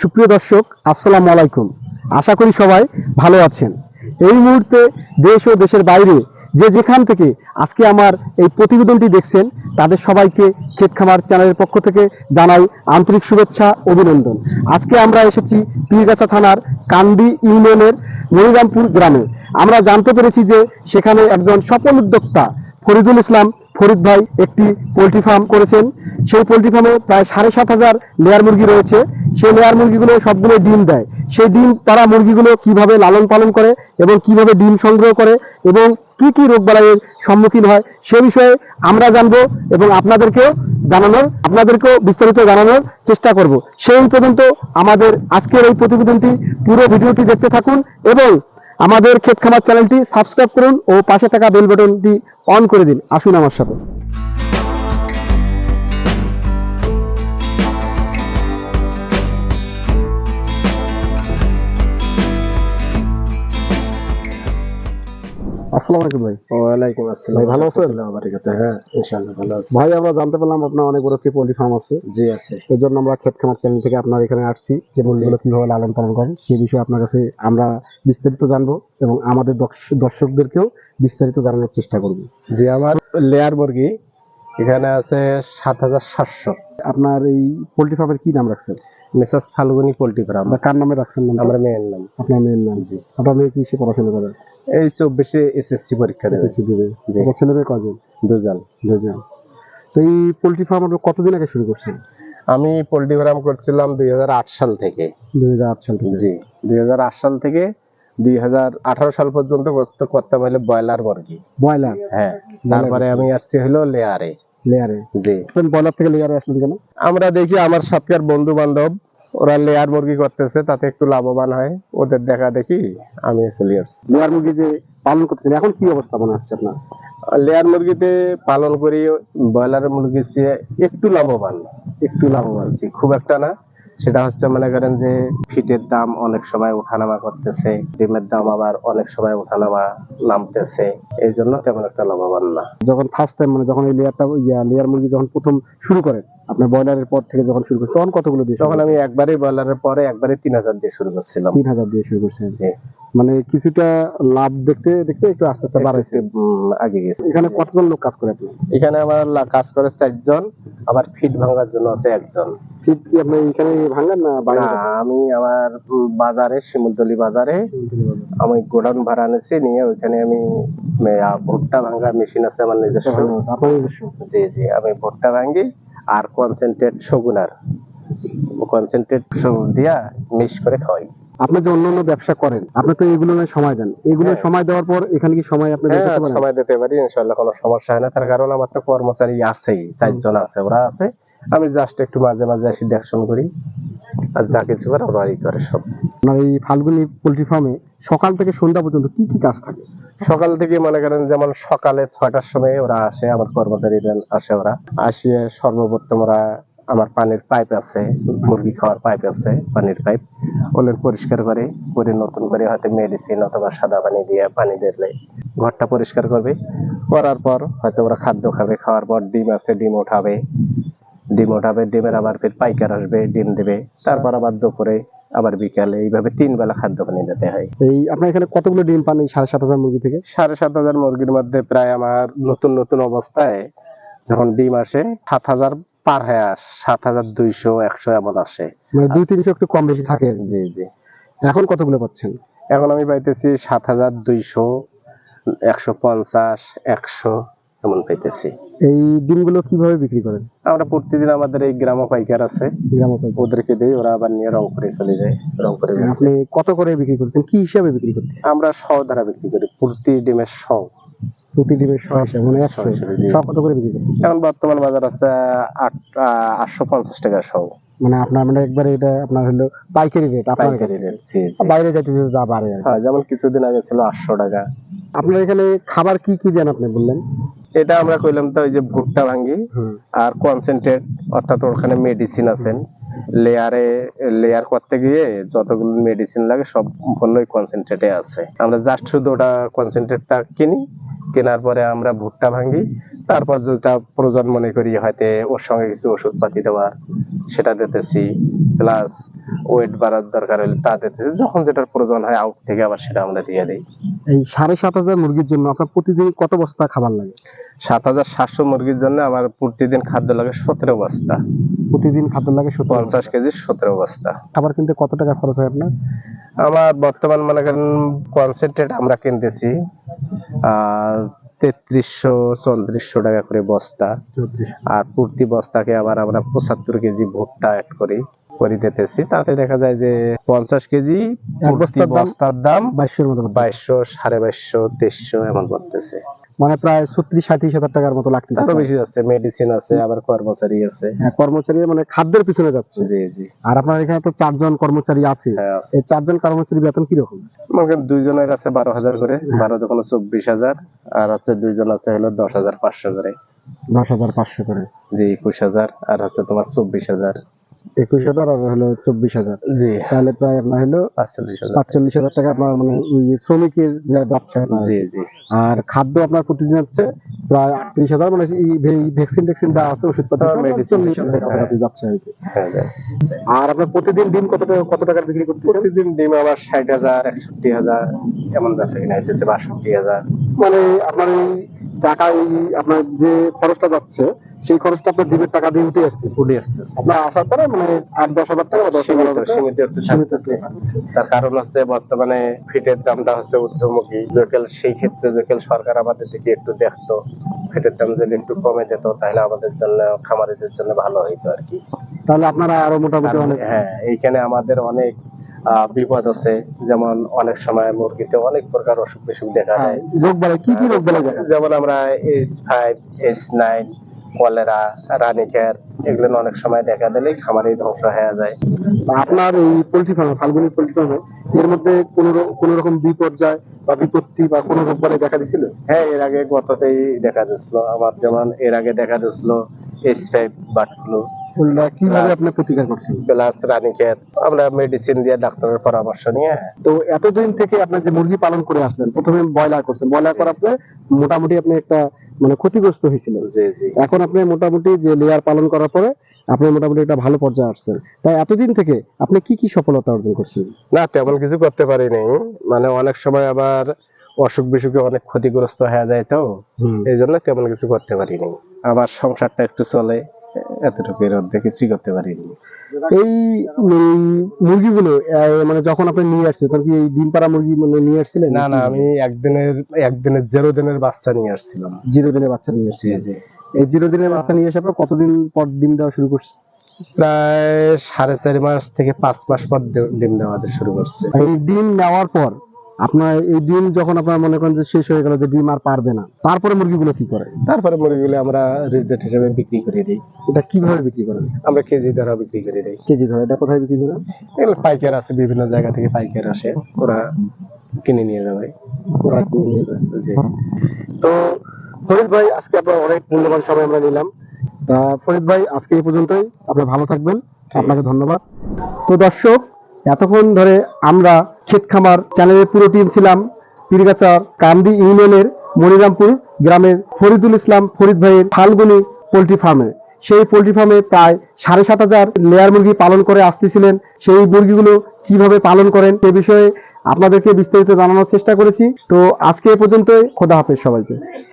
সুপ্রিয় দর্শক, আসসালামু আলাইকুম। আশা করি সবাই ভালো আছেন। এই মুহূর্তে দেশ ও দেশের বাইরে যে যেখান থেকে আজকে আমার এই প্রতিবেদনটি দেখছেন, তাদের সবাইকে ক্ষেত খামার চ্যানেলের পক্ষ থেকে জানাই আন্তরিক শুভেচ্ছা, অভিনন্দন। আজকে আমরা এসেছি পীরগাছা থানার কান্দি ইউনিয়নের মনিরামপুর গ্রামে। আমরা জানতে পেরেছি যে সেখানে একজন সফল উদ্যোক্তা ফরিদুল ইসলাম ফরিদ ভাই একটি পোলট্রি ফার্ম করেছেন। সেই পোলট্রি ফার্মে প্রায় সাড়ে সাত হাজার লেয়ার মুরগি রয়েছে। সেই লেয়ার মুরগিগুলো সবগুলো ডিম দেয়। সেই ডিম তারা মুরগিগুলো কীভাবে লালন পালন করে এবং কীভাবে ডিম সংগ্রহ করে এবং কি কি রোগ বালাইয়ের সম্মুখীন হয় সে বিষয়ে আমরা জানব এবং আপনাদেরকেও জানানোর, আপনাদেরকেও বিস্তারিত জানানোর চেষ্টা করব। সেই পর্যন্ত আমাদের আজকের এই প্রতিবেদনটি পুরো ভিডিওটি দেখতে থাকুন এবং আমাদের ক্ষেত খামার চ্যানেলটি সাবস্ক্রাইব করুন ও পাশে থাকা বেল বাটনটি অন করে দিন। আসুন আমার সাথে। আসসালামু আলাইকুম ভাই। ওয়ালাইকুম আসসালাম। ভালো আছেন? হ্যাঁ ইনশাআল্লাহ ভালো আছি। ভাই আমরা জানতে পারলাম আপনার অনেক বড় একটি পোল্ট্রি ফার্ম আছে। জি আছে। এর জন্য আমরা ক্ষেত খামার চ্যানেল থেকে আপনার এখানে আসছি যে মুরগিগুলো কীভাবে লালন পালন করেন সেই বিষয়ে আপনার কাছে আমরা বিস্তারিত জানব এবং আমাদের দর্শ- দর্শকদেরকেও বিস্তারিত জানানোর চেষ্টা করব। জি আমার লেয়ার মুরগি এখানে আছে সাত হাজার সাতশো। আপনার এই পোল্ট্রি ফার্মের কি নাম রাখছেন? Mrs Falguni poultry farm. কার নামে রাখছেন নাম আমার মেয়ের নাম। আপনার মেয়ের নাম? জি। আপনার মেয়ে কি সে পড়াশোনা করে? এই চব্বিশে এসএসসি পরীক্ষা দেবে। এসএসসি দেবে। আপনার ছেলে মেয়ে কজন? দুজন। দুজন। তো এই পোল্ট্রি ফার্ম আপনি কতদিন আগে শুরু করছেন? আমি পোল্ট্রি ফার্ম করছিলাম দুই হাজার আট সাল থেকে। দুই হাজার আট সাল থেকে? জি। দুই হাজার আট সাল থেকে দুই হাজার আঠারো সাল পর্যন্ত করতে করতাম হলো ব্রয়লার মুরগি। ব্রয়লার? হ্যাঁ। তারপরে আমি আসছি হলো লেয়ারে। লেয়ারে জি। ব্রয়লার থেকে লেয়ারে আসলেন কেন? আমরা দেখি আমার সাতকার বন্ধু বান্ধব ওরা লেয়ার মুরগি করতেছে তাতে একটু লাভবান হয়। ওদের দেখা দেখি আমি চলে আসছি লেয়ার মুরগি যে পালন করতেছেন এখন কি অবস্থা মনে হচ্ছে আপনার? লেয়ার মুরগিতে পালন করি ব্রয়লার মুরগির চেয়ে একটু লাভবান। একটু লাভবান খুব একটা না। সেটা হচ্ছে মনে করেন যে ফিটের দাম অনেক সময় ওঠানামা করতেছে, ডিমের দাম আবার অনেক সময় ওঠানামা নামতেছে, এই জন্য তেমন একটা লাভবান না। যখন ফার্স্ট টাইম মানে যখন এই লেয়ারটা লেয়ার মুরগি যখন প্রথম শুরু করেন আপনার ব্রয়লারের পর থেকে যখন শুরু করেন তখন কতগুলো দিয়ে তখন আমি একবারে ব্রয়লারের পরে একবারে তিন হাজার দিয়ে শুরু করছিলাম। তিন হাজার দিয়ে শুরু করছেন। মানে কিছুটা লাভ দেখতে দেখতে একটু আস্তে আস্তে বাড়াইছে আগে গেছে। এখানে কতজন লোক কাজ করে আপনি এখানে আমার কাজ করে চারজন আবার ফিট ভাঙার জন্য আছে একজন। ঠিক কি আপনি এখানে ভাঙেন না না আমি আমার বাজারে শিমুলতলি বাজারে আমি গোডাউন ভাড়া এনেছি নিয়ে ওইখানে আমি ভুট্টা ভাঙার মেশিন আছে আমার নিজস্ব। আপনার নিজস্ব? জি জি আমি ভুট্টা ভাঙি আর কনসেন্ট্রেট সগুনার কনসেন্ট্রেট দিয়া মিক্স করে খাওয়াই। আপনি যে অন্যান্য ব্যবসা করেন আপনি তো এগুলো নিয়ে সময় দেন। এগুলো হ্যাঁ। সময় দেওয়ার পর এখানে কি সময় আপনি হ্যাঁ দিতে পারেন? সময় দিতে পারি ইনশাআল্লাহ কোনো সমস্যা হয় না। তার কারণ আমার তো কর্মচারী আছেই চারজন আছে ওরা আছে। আমি জাস্ট একটু মাঝে মাঝে এসে দেখশন করি। আর যা কিছু করে ওরাই করে সব। আপনার এই ফাল্গুনি পোল্ট্রি ফার্মে সকাল থেকে সন্ধ্যা পর্যন্ত কি কি কাজ থাকে? সকাল থেকে মনে করেন যেমন সকালে ছয়টার সময় ওরা আসে আমার কর্মচারীরা আসে ওরা। আসিয়ে সর্বপ্রথম ওরা আমার পানির পাইপ আছে মুরগি খাওয়ার পাইপ আছে পানির পাইপ। ওদের পরিষ্কার করে করে নতুন করে হয়তো মেডিসিন অথবা সাদা পানি দিয়ে পানি দিলে ঘরটা পরিষ্কার করবে। করার পর হয়তো ওরা খাদ্য খাবে খাওয়ার পর ডিম আছে ডিম উঠাবে ডিম উঠাবে ডিমের আবার ফের পাইকার আসবে ডিম দেবে। তারপর আবার দুপুরে আবার বিকালে। এইভাবে তিন বেলা খাদ্য পানি দিতে হয়। এই আপনার এখানে কতগুলো ডিম পান এই সাড়ে সাত হাজার মুরগি থেকে? সাড়ে সাত হাজার মুরগির মধ্যে প্রায় আমার নতুন নতুন অবস্থায় যখন ডিম আসে সাত হাজার পার হয়ে আস সাত হাজার দুইশো একশো এমন আসে। মানে দুই তিনশো একটু কম বেশি থাকে। জি জি। এখন কতগুলো পাচ্ছেন? এখন আমি পাইতেছি সাত হাজার দুইশো একশো পঞ্চাশ একশো। এমন পাইতেছি। এই ডিমগুলো কীভাবে বিক্রি করেন? আমরা প্রতিদিন আমাদের এই গ্রাম পাইকার আছে। গ্রাম? ওদেরকে দিই ওরা আবার নিয়ে রংপুরে চলে যায়। রংপুরে। আপনি কত করে বিক্রি করতেন কি হিসাবে বিক্রি করতেন আমরা শ দ্বারা বিক্রি করি প্রতি ডিমের শ। প্রতি ডিমের ছয় হিসাবে মানে একশো। কত করে বিক্রি করতেছেন? এখন বর্তমান বাজার আছে আট আটশো পঞ্চাশ টাকা শ। মানে আপনার মানে একবারে এটা আপনার হলো পাইকারি রেট পাইকারি রেট বাইরে যাইতেছে যা বাড়ে। হ্যাঁ যেমন কিছুদিন আগে ছিল আটশো টাকা। আপনার এখানে খাবার কি কি দেন আপনি বললেন? এটা আমরা কইলাম তো ওই যে ভুট্টা ভাঙ্গি আর কনসেন্ট্রেট অর্থাৎ ওখানে মেডিসিন আছেন লেয়ারে লেয়ার করতে গিয়ে যতগুলো মেডিসিন লাগে সব সম্পূর্ণই কনসেন্ট্রেটে আছে। আমরা জাস্ট শুধু ওটা কনসেন্ট্রেটটা কিনি কেনার পরে আমরা ভুট্টা ভাঙি তারপর যেটা প্রয়োজন মনে করি হয়তো ওর সঙ্গে কিছু ওষুধ পাতি দেওয়ার সেটা দিতেছি প্লাস ওয়েট বাড়ার দরকার হলে তা দিতেছি যখন যেটার প্রয়োজন হয় আউট থেকে আবার সেটা আমরা দিয়ে দিই। এই সাড়ে সাত হাজার মুরগির জন্য আপনার প্রতিদিন কত বস্তা খাবার লাগে? সাত হাজার সাতশো মুরগির জন্য আমার প্রতিদিন খাদ্য লাগে সতেরো বস্তা। প্রতিদিন খাদ্য লাগে পঞ্চাশ কেজি সতেরো বস্তা। খাবার কিনতে কত টাকা খরচ হয় আপনার? আমার বর্তমান মনে করেন কনসেন্ট্রেট আমরা কিনতেছি তেত্রিশশো চৌত্রিশশো টাকা করে বস্তা। আর প্রতি বস্তাকে আবার আমরা পঁচাত্তর কেজি ভুট্টা অ্যাড করি করে দিতেছি। তাতে দেখা যায় যে পঞ্চাশ কেজি বস্তার দাম? মতো বাইশশো সাড়ে বাইশশো তেইশশো এমন পড়তেছে মানে প্রায় ছত্রিশ সাঁত্রিশ হাজার টাকার মতো লাগতেছে আরও বেশি যাচ্ছে মেডিসিন আছে আবার কর্মচারী আছে। হ্যাঁ, কর্মচারী মানে খাদ্যের পিছনে যাচ্ছে। জি জি। আর আপনার এখানে তো চারজন কর্মচারী আছে। হ্যাঁ এই চারজন কর্মচারী বেতন কীরকম? মনে করেন দুইজনের আছে বারো হাজার করে বারো দোকানে চব্বিশ হাজার আর হচ্ছে দুইজন আছে হলো দশ হাজার পাঁচশো করে। দশ হাজার পাঁচশো করে। জি একুশ হাজার আর হচ্ছে তোমার চব্বিশ হাজার। একুশ হাজার আর হলো চব্বিশ হাজার। জি। তাহলে প্রায় আপনার হলো পাঁচচল্লিশ হাজার পাঁচচল্লিশ হাজার টাকা আপনার মানে ওই শ্রমিকের যা যাচ্ছে আপনার। জি জি। আর খাদ্য আপনার প্রতিদিন হচ্ছে প্রায় আটত্রিশ হাজার মানে ভ্যাকসিন ট্যাকসিন যা আছে ওষুধপাতি হ্যাঁ, চল্লিশ হাজার কাছাকাছি যাচ্ছে আর হ্যাঁ আর আপনার প্রতিদিন ডিম কত টাকা কত টাকার বিক্রি করতেছেন? প্রতিদিন ডিম আবার ষাট হাজার একষট্টি হাজার এমন বেচা কিনা হইতেছে বাষট্টি হাজার। মানে আপনার এই টাকা এই আপনার যে খরচটা যাচ্ছে সেই খরচটা আপনার ডিমের টাকা দিয়ে উঠে আসতেছে। উঠে আসতেছে। আপনার আসার পরে মানে আট দশ হাজার টাকা দশ হাজার সীমিত। তার কারণ হচ্ছে বর্তমানে ফিটের দামটা হচ্ছে ঊর্ধ্বমুখী। যেকেল সেই ক্ষেত্রে যেকেল সরকার আমাদের দিকে একটু দেখতো। ফিটের দাম যদি একটু কমে দিত তাহলে আমাদের জন্য খামারিদের জন্য ভালো হইতো আর কি। তাহলে আপনারা আরও মোটামুটি অনেক হ্যাঁ এইখানে আমাদের অনেক বিপদ আছে। যেমন অনেক সময় মুরগিতে অনেক প্রকার অসুখ বিসুখ দেখা হ্যাঁ, যায় রোগ কি কি রোগ দেখা যায়? যেমন আমরা H five H nine cholera রানিকের এগুলো অনেক সময় দেখা দিলেই খামারে ধ্বংস হয়ে যায়। আপনার এই পোল্ট্রি ফার্ম ফাল্গুনি পোলট্রি ফার্মে এর মধ্যে কোনো কোনো রকম বিপর্যয় বা বিপত্তি বা কোনো রোগ বালাই দেখা দিছিল? হ্যাঁ এর আগে গততেই দেখা দিচ্ছিল আমার যেমন এর আগে দেখা দিচ্ছিল এস ফাইভ বার্ড ফ্লু। কীভাবে আপনি প্রতিকার করছেন? প্লাস রানিকের আমরা মেডিসিন দিয়ে ডাক্তারের পরামর্শ নিয়ে। তো এতদিন থেকে আপনি যে মুরগি পালন করে আসলেন প্রথমে ব্রয়লার করছেন। ব্রয়লার করার পরে মোটামুটি আপনি একটা মানে ক্ষতিগ্রস্ত হয়েছিলেন। জি জি। এখন আপনি মোটামুটি যে লেয়ার পালন করার পরে আপনি মোটামুটি একটা ভালো পর্যায়ে আসছেন। তাই এতদিন থেকে আপনি কি কি সফলতা অর্জন করছেন? না তেমন কিছু করতে পারিনি মানে অনেক সময় আবার অসুখ বিসুখে অনেক ক্ষতিগ্রস্ত হয়ে যায় তো। এই জন্য তেমন কিছু করতে পারিনি আমার সংসারটা একটু চলে। এতটুকু এর মধ্যে কিছুই করতে পারিনি এই উম, মুরগিগুলো মানে যখন আপনি নিয়ে আসছেন তখন কি এই ডিম পাড়া মুরগি মানে নিয়ে আসছিলেন? না না আমি একদিনের একদিনের জেরো দিনের বাচ্চা নিয়ে আসছিলাম। জিরো দিনের বাচ্চা নিয়ে আসছি এই জিরো দিনের বাচ্চা নিয়ে আসার পর কতদিন পর ডিম দেওয়া শুরু করছে প্রায় সাড়ে চার মাস থেকে পাঁচ মাস পর ডিম দেওয়া শুরু করছে। এই ডিম নেওয়ার পর আপনার এই ডিম যখন আপনার মনে করেন যে শেষ হয়ে গেল যে ডিম আর পারবে না তারপরে মুরগিগুলো কি করে? তারপরে মুরগিগুলো আমরা রিজেক্ট হিসেবে বিক্রি করে দিই। এটা কীভাবে বিক্রি করেন? আমরা কেজি ধরা বিক্রি করে দিই। কেজি ধরে এটা কোথায় বিক্রি করেন? এগুলো পাইকার আছে বিভিন্ন জায়গা থেকে পাইকার আসে ওরা কিনে নিয়ে যাবে ওরা কিনে নিয়ে। জি। তো ফরিদ ভাই আজকে আপনার অনেক মূল্যবান সময় আমরা নিলাম। তা ফরিদ ভাই আজকে এই পর্যন্তই আপনি ভালো থাকবেন। আপনাকে ধন্যবাদ। তো দর্শক এতক্ষণ ধরে আমরা ক্ষেত খামার চ্যানেলের পুরো টিম ছিলাম। পীরগাছার কান্দি ইউনিয়নের মনিরামপুর গ্রামের ফরিদুল ইসলাম ফরিদ ভাইয়ের ফালগুনি পোলট্রি ফার্মে। সেই পোলট্রি ফার্মে প্রায় সাড়ে সাত হাজার লেয়ার মুরগি পালন করে আসতেছিলেন। সেই মুরগিগুলো কীভাবে পালন করেন এ বিষয়ে আপনাদেরকে বিস্তারিত জানানোর চেষ্টা করেছি। তো আজকে এ পর্যন্তই। খোদা হাফেজ সবাইকে।